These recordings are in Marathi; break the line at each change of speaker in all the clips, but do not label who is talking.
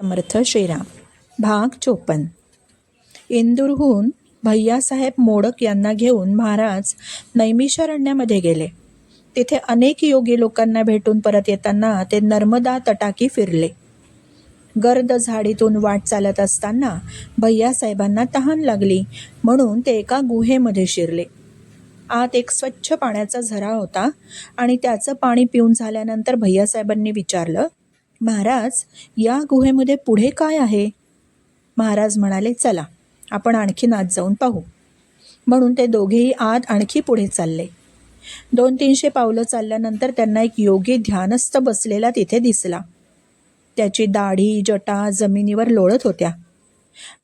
समर्थ श्रीराम. भाग चोपन इंदूरहून भैयासाहेब मोडक यांना घेऊन महाराज नैमिषारण्यामध्ये गेले. तिथे अनेक योगी लोकांना भेटून परत येताना ते नर्मदा तटाकी फिरले. गर्द झाडीतून वाट चालत असताना भैयासाहेबांना तहान लागली म्हणून ते एका गुहेमध्ये शिरले. आत एक स्वच्छ पाण्याचा झरा होता आणि त्याचं पाणी पिऊन झाल्यानंतर भैयासाहेबांनी विचारलं महाराज या गुहेमध्ये पुढे काय आहे? महाराज म्हणाले चला आपण आणखीन आत जाऊन पाहू. म्हणून ते दोघेही आत आणखी पुढे चालले. दोन तीनशे पावलं चालल्यानंतर त्यांना एक योगी ध्यानस्थ बसलेला तिथे दिसला. त्याची दाढी जटा जमिनीवर लोळत होत्या.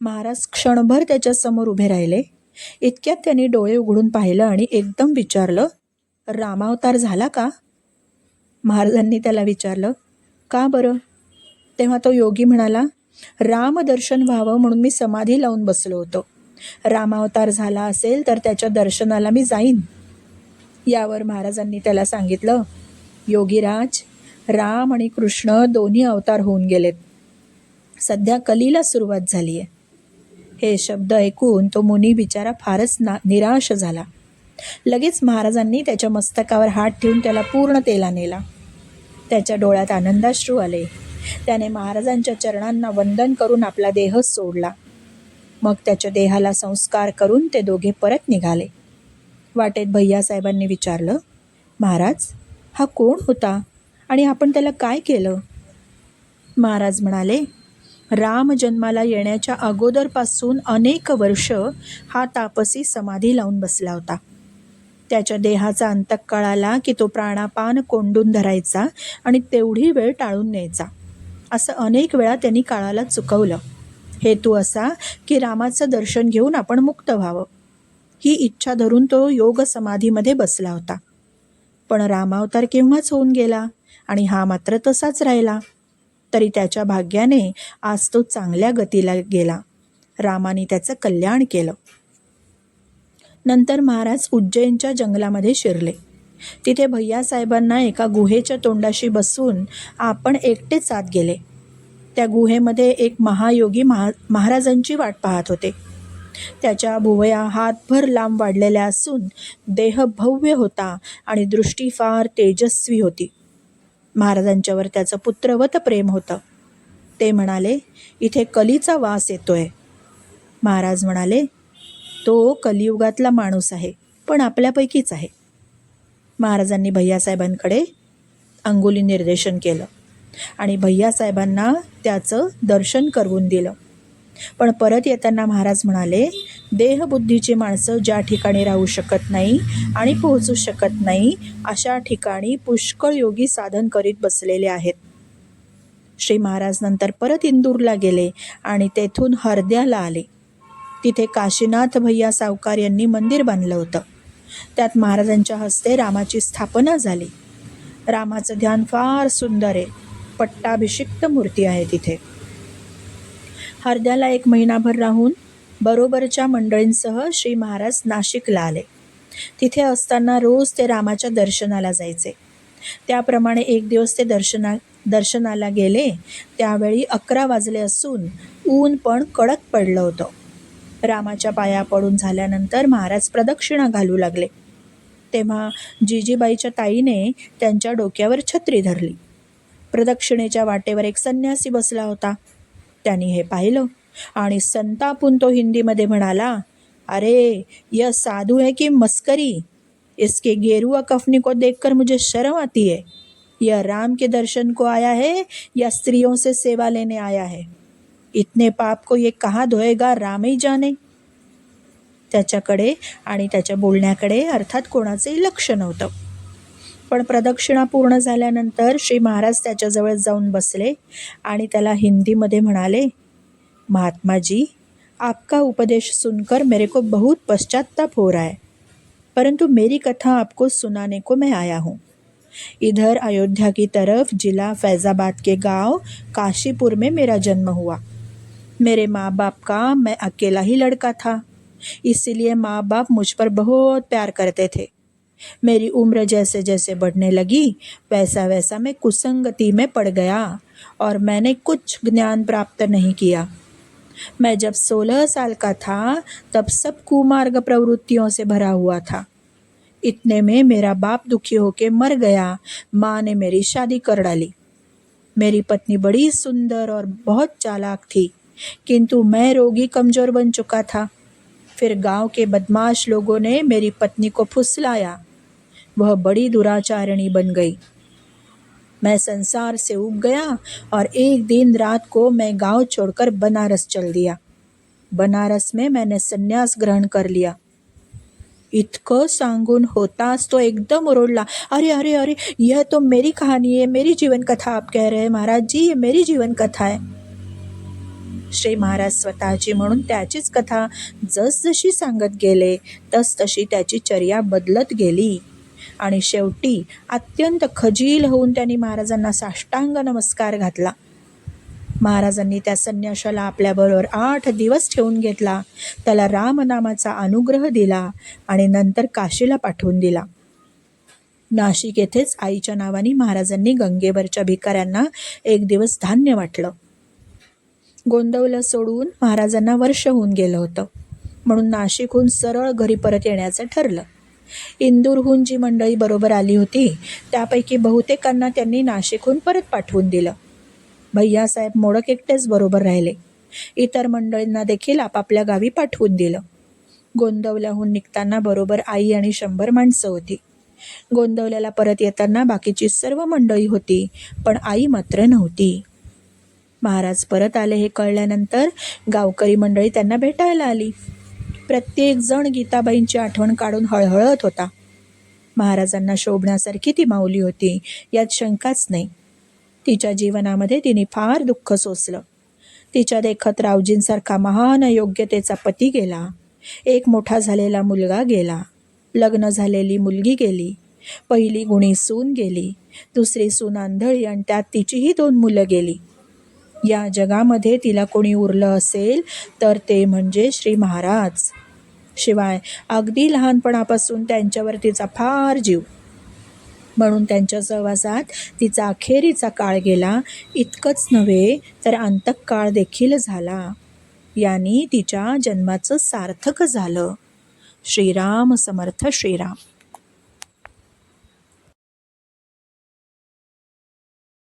महाराज क्षणभर त्याच्यासमोर उभे राहिले. इतक्यात त्यांनी डोळे उघडून पाहिलं आणि एकदम विचारलं रामावतार झाला का? महाराजांनी त्याला विचारलं का बरं? तेव्हा तो योगी म्हणाला रामदर्शन व्हावं म्हणून मी समाधी लावून बसलो होतो. रामावतार झाला असेल तर त्याच्या दर्शनाला मी जाईन. यावर महाराजांनी त्याला सांगितलं योगीराज राम आणि कृष्ण दोन्ही अवतार होऊन गेलेत. सध्या कलीला सुरुवात झाली आहे हे शब्द ऐकून तो मुनी बिचारा फारच ना निराश झाला. लगेच महाराजांनी त्याच्या मस्तकावर हात ठेवून त्याला पूर्ण तेला नेला त्याच्या डोळ्यात आनंदाश्रू आले. त्याने महाराजांच्या चरणांना वंदन करून आपला देह सोडला. मग त्याच्या देहाला संस्कार करून ते दोघे परत निघाले. वाटेत भैयासाहेबांनी विचारलं महाराज हा कोण होता आणि आपण त्याला काय केलं? महाराज म्हणाले राम जन्माला येण्याच्या अगोदरपासून अनेक वर्ष हा तापसी समाधी लावून बसला होता. त्याच्या देहाचा अंतक कळाला की तो प्राणापान कोंडून धरायचा आणि तेवढी वेळ टाळून न्यायचा. असं अनेक वेळा त्यांनी काळाला चुकवलं. हेतू असा की रामाचं दर्शन घेऊन आपण मुक्त व्हावं. ही इच्छा धरून तो योग समाधीमध्ये बसला होता. पण रामावतार केव्हाच होऊन गेला आणि हा मात्र तसाच राहिला. तरी त्याच्या भाग्याने आज तो चांगल्या गतीला गेला. रामाने त्याचं कल्याण केलं. नंतर महाराज उज्जैनच्या जंगलामध्ये शिरले. तिथे भैयासाहेबांना एका गुहेच्या तोंडाशी बसून आपण एकटेच आत गेले. त्या गुहेमध्ये एक महायोगी महा महाराजांची वाट पाहत होते. त्याच्या भुवया हातभर लांब वाढलेल्या असून देह भव्य होता आणि दृष्टी फार तेजस्वी होती. महाराजांच्यावर त्याचं पुत्रवत प्रेम होतं. ते म्हणाले इथे कलीचा वास येतोय. महाराज म्हणाले तो कलियुगातला माणूस आहे पण आपल्यापैकीच आहे. महाराजांनी भैयासाहेबांकडे अंगुली निर्देशन केलं आणि भैयासाहेबांना त्याचं दर्शन करवून दिलं. पण परत येताना महाराज म्हणाले देहबुद्धीची माणसं ज्या ठिकाणी राहू शकत नाही आणि पोहोचू शकत नाही अशा ठिकाणी पुष्कळ योगी साधन करीत बसलेले आहेत. श्री महाराज नंतर परत इंदूरला गेले आणि तेथून हरद्याला आले. तिथे काशीनाथ भैया सावकार यांनी मंदिर बांधलं होतं. त्यात महाराजांच्या हस्ते रामाची स्थापना झाली. रामाचं ध्यान फार सुंदर आहे. पट्टाभिषिक्त मूर्ती आहे तिथे. हरद्याला एक महिनाभर राहून बरोबरच्या मंडळींसह श्री महाराज नाशिकला आले. तिथे असताना रोज ते रामाच्या दर्शनाला जायचे. त्याप्रमाणे एक दिवस ते दर्शना दर्शनाला गेले. त्यावेळी अकरा वाजले असून ऊन पण कडक पडलं होतं. रामाच्या पाया पडून झाल्यानंतर महाराज प्रदक्षिणा घालू लागले. तेव्हा जिजीबाईच्या ताईने त्यांच्या डोक्यावर छत्री धरली. प्रदक्षिणेच्या वाटेवर एक संन्यासी बसला होता. त्यांनी हे पाहिलं आणि संतापून तो हिंदीमध्ये म्हणाला अरे यह साधू है की मस्करी? इसके गेरुआ कफनी को देखकर मुझे शर्म आती है। यह राम के दर्शन को आया है या स्त्रियों से सेवा लेने आया है? इतने पाप को ये कहाँ धोएगा? राम ही जाने। त्याच्याकडे आणि त्याच्या बोलण्याकडे अर्थात कोणाचंही लक्ष नव्हतं. पण प्रदक्षिणा पूर्ण झाल्यानंतर श्री महाराज त्याच्याजवळ जाऊन बसले आणि त्याला हिंदीमध्ये म्हणाले महात्मा जी आपका उपदेश सुनकर मेरे को बहुत पश्चाताप हो रहा है परंतु मेरी कथा आपको सुनाने को मैं आया हूँ। इधर अयोध्या की तरफ जिला फैज़ाबाद के गांव काशीपुर में मेरा जन्म हुआ। मेरे माँ बाप का मैं अकेला ही लड़का था। इसीलिए माँ बाप मुझ पर बहुत प्यार करते थे। मेरी उम्र जैसे जैसे बढ़ने लगी, वैसा वैसा मैं कुसंगति में पड़ गया और मैंने कुछ ज्ञान प्राप्त नहीं किया। मैं जब सोलह साल का था, तब सब कुमार्ग प्रवृत्तियों से भरा हुआ था। इतने में मेरा बाप दुखी होके मर गया, माँ ने मेरी शादी कर डाली। मेरी पत्नी बड़ी सुंदर और बहुत चालाक थी, किंतु मैं रोगी कमज़ोर बन चुका था। फिर गाँव के बदमाश लोगों ने मेरी पत्नी को फुसलाया। वह बड़ी दुराचारिणी बन गई। मैं संसार से उग गया और एक दिन रात को मैं गाँव छोड़कर बनारस चल दिया। बनारस में मैंने संन्यास ग्रहण कर लिया। इतकं सांगून होताच तो एकदम ओरडला अरे अरे अरे, यह तो मेरी कहानी है, मेरी जीवन कथा आप कह रहे हैं महाराज जी, ये मेरी जीवन कथा आहे श्री महाराज स्वतःची म्हणून त्याचीच कथा जसजशी सांगत गेले तस तशी त्याची चर्या बदलत गेली. आणि शेवटी अत्यंत खजील होऊन त्यांनी महाराजांना साष्टांग नमस्कार घातला. महाराजांनी त्या संन्याशाला आपल्याबरोबर आठ दिवस ठेवून घेतला त्याला रामनामाचा अनुग्रह दिला आणि नंतर काशीला पाठवून दिला. नाशिक येथेच आईच्या नावाने महाराजांनी गंगेवरच्या भिकाऱ्यांना एक दिवस धान्य वाटलं. गोंदवलं सोडून महाराजांना वर्ष होऊन गेलं होतं. म्हणून नाशिकहून सरळ घरी परत येण्याचं ठरलं. इंदूरहून जी मंडळी बरोबर आली होती त्यापैकी बहुतेकांना त्यांनी नाशिकहून परत पाठवून दिलं. भैयासाहेब मोडक एकटेच बरोबर राहिले. इतर मंडळींना देखील आपापल्या गावी पाठवून दिलं. गोंदवल्याहून निघताना बरोबर आई आणि शंभर माणसं होती. गोंदवल्याला परत येताना बाकीची सर्व मंडळी होती पण आई मात्र नव्हती. महाराज परत आले हे कळल्यानंतर गावकरी मंडळी त्यांना भेटायला आली. प्रत्येक जण गीताबाईंची आठवण काढून हळहळत होता. महाराजांना शोभण्यासारखी ती माऊली होती यात शंकाच नाही. तिच्या जीवनामध्ये तिने फार दुःख सोसलं. तिच्या देखत रावजींसारखा महान योग्यतेचा पती गेला. एक मोठा झालेला मुलगा गेला. लग्न झालेली मुलगी गेली. पहिली गुणी सून गेली. दुसरी सून आंधळी आणि त्यात तिचीही दोन मुलं गेली. या जगामध्ये तिला कोणी उरलं असेल तर ते म्हणजे श्री महाराज. शिवाय अगदी लहानपणापासून त्यांच्यावर तिचा फार जीव. म्हणून त्यांच्या सहवासात तिचा अखेरीचा काळ गेला. इतकंच नव्हे तर अंतकाळ देखील झाला. यांनी तिच्या जन्माचं सार्थक झालं. श्रीराम समर्थ श्रीराम.